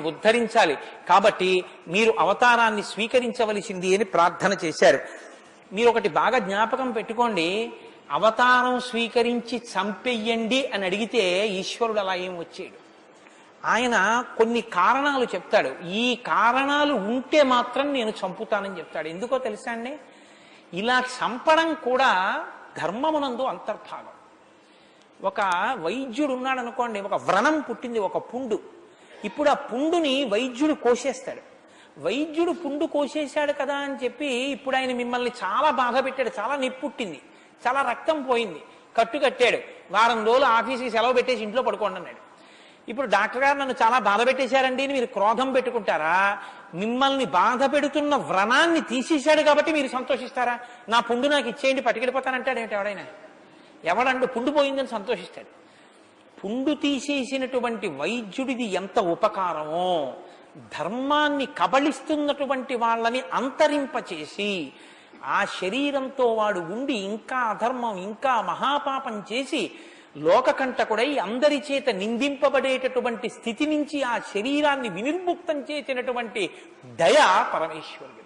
మమ్మల్ని ఉద్ధరించాలి. కాబట్టి మీరు అవతారాన్ని స్వీకరించవలసింది అని ప్రార్థన చేశారు. మీరు ఒకటి బాగా జ్ఞాపకం పెట్టుకోండి. అవతారం స్వీకరించి చంపెయ్యండి అని అడిగితే ఈశ్వరుడు అలా ఏం వచ్చాడు ఆయన కొన్ని కారణాలు చెప్తాడు. ఈ కారణాలు ఉంటే మాత్రం నేను చంపుతానని చెప్తాడు. ఎందుకో తెలుసా అండి? ఇలా చంపడం కూడా ధర్మమునందు అంతర్భాగం. ఒక వైద్యుడు ఉన్నాడు అనుకోండి ఒక వ్రణం పుట్టింది ఒక పుండు. ఇప్పుడు ఆ పుండుని వైద్యుడు కోసేస్తాడు. వైద్యుడు పుండు కోసేశాడు కదా అని చెప్పి ఇప్పుడు ఆయన మిమ్మల్ని చాలా బాధ పెట్టాడు చాలా నిప్పుట్టింది చాలా రక్తం పోయింది కట్టు కట్టాడు వారం రోజులు ఆఫీస్కి సెలవు పెట్టేసి ఇంట్లో పడుకోండి అన్నాడు. ఇప్పుడు డాక్టర్ గారు నన్ను చాలా బాధ పెట్టేశారండి అని మీరు క్రోధం పెట్టుకుంటారా? మిమ్మల్ని బాధ పెడుతున్న వ్రణాన్ని తీసేశాడు కాబట్టి మీరు సంతోషిస్తారా? నా పుండు నాకు ఇచ్చేయండి పట్టుకెళ్ళిపోతానంటాడు ఏంటి ఎవడైనా? ఎవడండు పుండు పోయిందని సంతోషిస్తాడు. పుండు తీసేసినటువంటి వైద్యుడిది ఎంత ఉపకారమో ధర్మాన్ని కబళిస్తున్నటువంటి వాళ్ళని అంతరింపచేసి ఆ శరీరంతో వాడు ఉండి ఇంకా అధర్మం ఇంకా మహాపాపం చేసి లోకకంటకుడై అందరి చేత నిందింపబడేటటువంటి స్థితి నుంచి ఆ శరీరాన్ని వినిర్ముక్తం చేసినటువంటి దయ పరమేశ్వరుడు.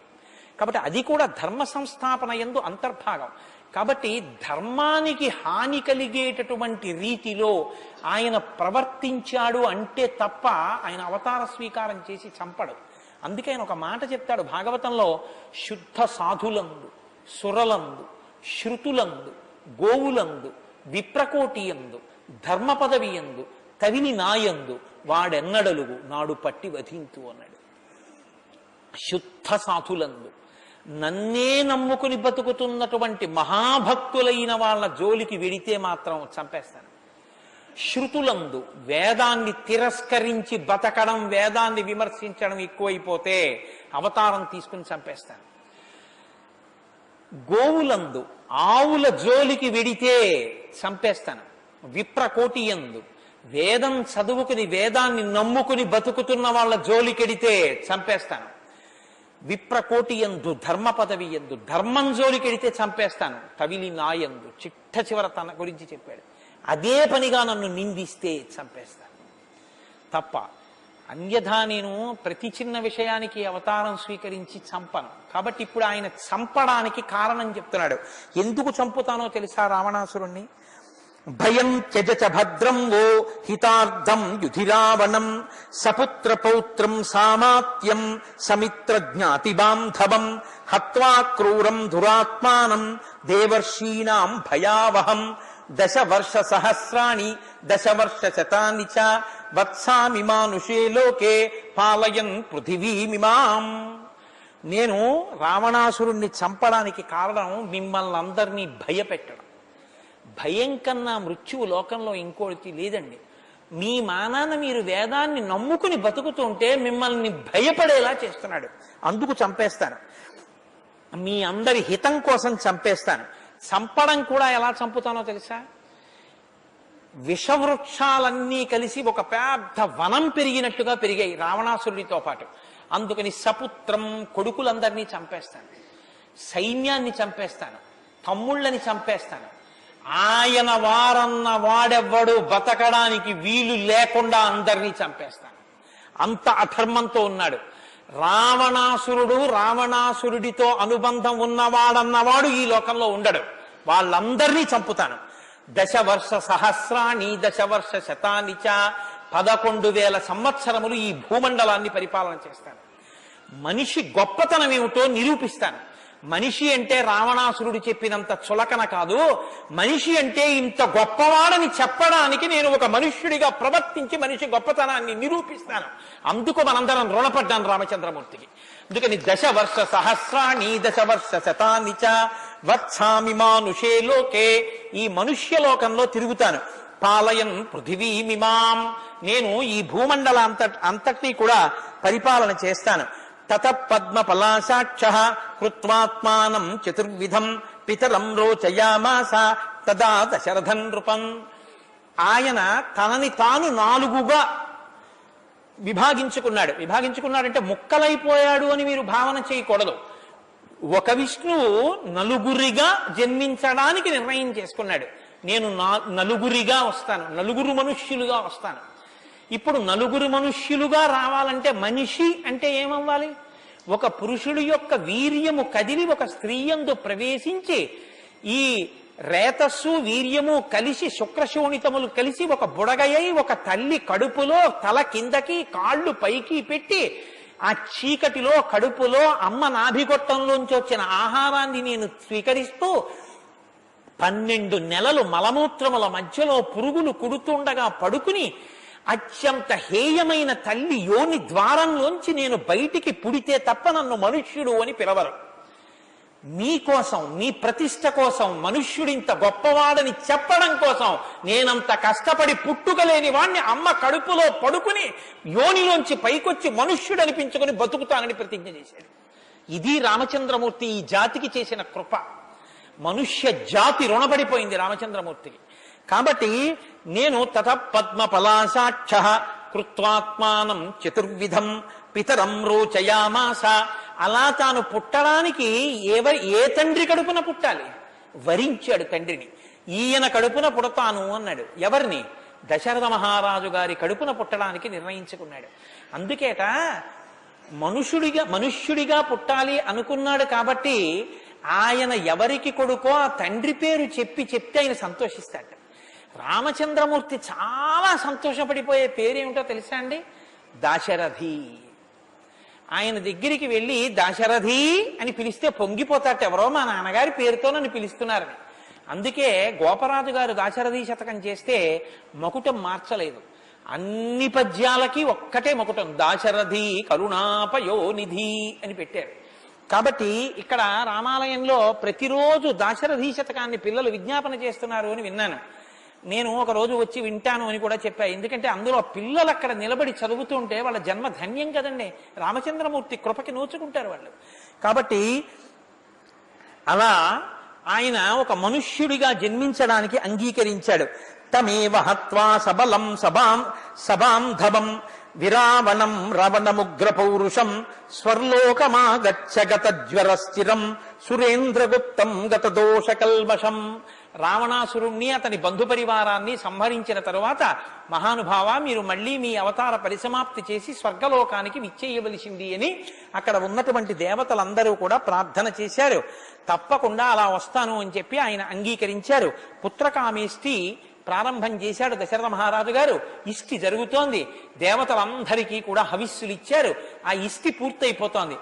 కాబట్టి అది కూడా ధర్మ సంస్థాపన ఎందు అంతర్భాగం. కాబట్టి ధర్మానికి హాని కలిగేటటువంటి రీతిలో ఆయన ప్రవర్తించాడు అంటే తప్ప ఆయన అవతార స్వీకారం చేసి చంపడు. అందుకే ఆయన ఒక మాట చెప్తాడు భాగవతంలో శుద్ధ సాధులందు సురలందు శృతులందు గోవులందు విప్రకోటియందు ధర్మ పదవియందు తవిని నాయందు వాడెన్నడలుగు నాడు పట్టి వధింతు అన్నాడు. శుద్ధ సాధులందు నన్నే నమ్ముకుని బతుకుతున్నటువంటి మహాభక్తులైన వాళ్ళ జోలికి వెడితే మాత్రం చంపేస్తాను. శృతులందు వేదాన్ని తిరస్కరించి బతకడం వేదాన్ని విమర్శించడం ఎక్కువైపోతే అవతారం తీసుకుని చంపేస్తాను. గోవులందు ఆవుల జోలికి వెడితే చంపేస్తాను. విప్రకోటి ఎందు వేదం చదువుకుని వేదాన్ని నమ్ముకుని బతుకుతున్న వాళ్ళ జోలికెడితే చంపేస్తాను. విప్రకోటి ఎందు ధర్మ పదవి ఎందు ధర్మం జోలికెడితే చంపేస్తాను. తవిలి నాయందు చిట్ట చివర తన గురించి చెప్పాడు. అదే పనిగా నన్ను నిందిస్తే చంపేస్తాను. తప్ప అన్యథా నేను ప్రతి చిన్న విషయానికి అవతారం స్వీకరించి చంపను. కాబట్టి ఇప్పుడు ఆయన చంపడానికి కారణం చెప్తున్నాడు. ఎందుకు చంపుతానో తెలుసా రావణాసురుణ్ణి? భయం త్యజచ భద్రం ఓ హితార్థం యుధిరావణం సపుత్ర పౌత్రం సామాత్యం సమిత్ర జ్ఞాతి బాంధవం హత్వా క్రూరం దురాత్మానం దేవర్షీణాం భయావహం దశ వర్ష సహస్రాణి దశ వర్ష శతాని చ వత్సామి మానుషే లోకే పాలయన్ పృథివీమిమాం. నేను రావణాసురుణ్ణి చంపడానికి కారణం మిమ్మల్ని అందరినీ భయపెట్టడం. భయం కన్నా మృత్యువు లోకంలో ఇంకోటి లేదండి. మీ మానాన మీరు వేదాన్ని నమ్ముకుని బతుకుతుంటే మిమ్మల్ని భయపడేలా చేస్తున్నాడు. అందుకు చంపేస్తాను. మీ అందరి హితం కోసం చంపేస్తాను. చంపడం కూడా ఎలా చంపుతానో తెలుసా? విషవృక్షాలన్నీ కలిసి ఒక పెద్ద వనం పెరిగినట్టుగా పెరిగాయి రావణాసురుడితో పాటు. అందుకని సపుత్రం కొడుకులందరినీ చంపేస్తాను. సైన్యాన్ని చంపేస్తాను. తమ్ముళ్ళని చంపేస్తాను. ఆయన వారన్న వాడెవ్వడు బతకడానికి వీలు లేకుండా అందరినీ చంపేస్తాను అంత అధర్మంతో ఉన్నాడు. రావణాసురుడు రావణాసురుడితో అనుబంధం ఉన్నవాడన్నవాడు ఈ లోకంలో ఉండడు. వాళ్ళందరినీ చంపుతాను. దశ వర్ష సహస్రాణి దశవర్ష చ పదకొండు వేల సంవత్సరములు ఈ భూమండలాన్ని పరిపాలన చేస్తాను. మనిషి గొప్పతనం ఏమిటో నిరూపిస్తాను. మనిషి అంటే రావణాసురుడు చెప్పినంత చులకన కాదు. మనిషి అంటే ఇంత గొప్పవాడని చెప్పడానికి నేను ఒక మనుష్యుడిగా ప్రవర్తించి మనిషి గొప్పతనాన్ని నిరూపిస్తాను. అందుకు మనందరం రుణపడ్డాను రామచంద్రమూర్తికి. అందుకని దశ వర్ష సహస్రాణి దశ వర్ష శతాని చ వత్సామి మానుషే లోకే. ఈ మనుష్య లోకంలో తిరుగుతాను. పాలయన్ పృథివీమిమాం నేను ఈ భూమండల అంత అంతటినీ కూడా పరిపాలన చేస్తాను. తత పద్మ పలాశాక్ష కృత్వాత్మానం చతుర్విధం పితరం రోచయామాస తదా దశరథన్ నృపం. ఆయన తనని తాను నాలుగుగా విభాగించుకున్నాడు. విభాగించుకున్నాడంటే ముక్కలైపోయాడు అని మీరు భావన చేయకూడదు. ఒక విష్ణువు నలుగురిగా జన్మించడానికి నిర్ణయం చేసుకున్నాడు. నేను నా నలుగురిగా వస్తాను. నలుగురు మనుష్యులుగా వస్తాను. ఇప్పుడు నలుగురు మనుష్యులుగా రావాలంటే మనిషి అంటే ఏమవ్వాలి? ఒక పురుషుడు యొక్క వీర్యము కదిలి ఒక స్త్రీయందు ప్రవేశించి ఈ రేతస్సు వీర్యము కలిసి శుక్రశోణితములు కలిసి ఒక బుడగయ్యి ఒక తల్లి కడుపులో తల కిందకి కాళ్ళు పైకి పెట్టి ఆ చీకటిలో కడుపులో అమ్మ నాభిగొట్టంలోంచి వచ్చిన ఆహారాన్ని నేను స్వీకరిస్తూ పన్నెండు నెలలు మలమూత్రముల మధ్యలో పురుగులు కుడుతుండగా పడుకుని అత్యంత హేయమైన తల్లి యోని ద్వారంలోంచి నేను బయటికి పుడితే తప్ప నన్ను మనుష్యుడు అని పిలవరు. మీకోసం మీ ప్రతిష్ట కోసం మనుష్యుడింత గొప్పవాడని చెప్పడం కోసం నేనంత కష్టపడి పుట్టుకలేని వాణ్ణి అమ్మ కడుపులో పడుకుని యోనిలోంచి పైకొచ్చి మనుష్యుడు అనిపించుకుని బతుకుతానని ప్రతిజ్ఞ చేశాడు ఇది రామచంద్రమూర్తి ఈ జాతికి చేసిన కృప. మనుష్య జాతి రుణపడిపోయింది రామచంద్రమూర్తికి. కాబట్టి నేను తత పద్మ పలాశాక్ష కృత్వాత్మానం చతుర్విధం పితరం రోచయామాస. అలా తాను పుట్టడానికి ఎవరి ఏ తండ్రి కడుపున పుట్టాలి? వరించాడు తండ్రిని. ఈయన కడుపున పుడతాను అన్నాడు. ఎవరిని? దశరథ మహారాజు గారి కడుపున పుట్టడానికి నిర్ణయించుకున్నాడు. అందుకేట మనుషుడిగా మనుష్యుడిగా పుట్టాలి అనుకున్నాడు కాబట్టి ఆయన ఎవరికి కొడుకో ఆ తండ్రి పేరు చెప్పి చెప్తే ఆయన సంతోషిస్తాడు. రామచంద్రమూర్తి చాలా సంతోషపడిపోయే పేరేమిటో తెలుసా అండి? దాశరథి. ఆయన దగ్గరికి వెళ్ళి దాశరథి అని పిలిస్తే పొంగిపోతాట ఎవరో మా నాన్నగారి పేరుతో నన్ను పిలుస్తున్నారని అందుకే గోపరాజు గారు దాశరథి శతకం చేస్తే మకుటం మార్చలేదు. అన్ని పద్యాలకి ఒక్కటే మకుటం. దాశరథి కరుణాపయోనిధి అని పెట్టారు. కాబట్టి ఇక్కడ రామాలయంలో ప్రతిరోజు దాశరథి శతకాన్ని పిల్లలు విజ్ఞాపన చేస్తున్నారు అని విన్నాను. నేను ఒక రోజు వచ్చి వింటాను అని కూడా చెప్పా. ఎందుకంటే అందులో పిల్లలు అక్కడ నిలబడి చదువుతుంటే వాళ్ళ జన్మ ధన్యం కదండి. రామచంద్రమూర్తి కృపకి నోచుకుంటారు వాళ్ళు. కాబట్టి అలా ఆయన ఒక మనుష్యుడిగా జన్మించడానికి అంగీకరించాడు. తమేవ హత్వా సబలం సభాం సభాం ధవం విరావణం రవణముగ్ర పౌరుషం స్వర్లోకమాగచ్చ గత జ్వర స్థిరం సురేంద్రగుప్తం గత దోష కల్మషం రావణాసురుణ్ణి అతని బంధు పరివారాన్ని సంహరించిన తరువాత మహానుభావ మీరు మళ్ళీ మీ అవతార పరిసమాప్తి చేసి స్వర్గలోకానికి విచ్చేయవలసింది అని అక్కడ ఉన్నటువంటి దేవతలందరూ కూడా ప్రార్థన చేశారు. తప్పకుండా అలా వస్తాను అని చెప్పి ఆయన అంగీకరించారు. పుత్రకామేష్టి ప్రారంభం చేశాడు దశరథ మహారాజు గారు. ఇష్టి జరుగుతోంది. దేవతలందరికీ కూడా హవిస్సులు ఇచ్చారు ఆ ఇష్టి పూర్తయిపోతోంది.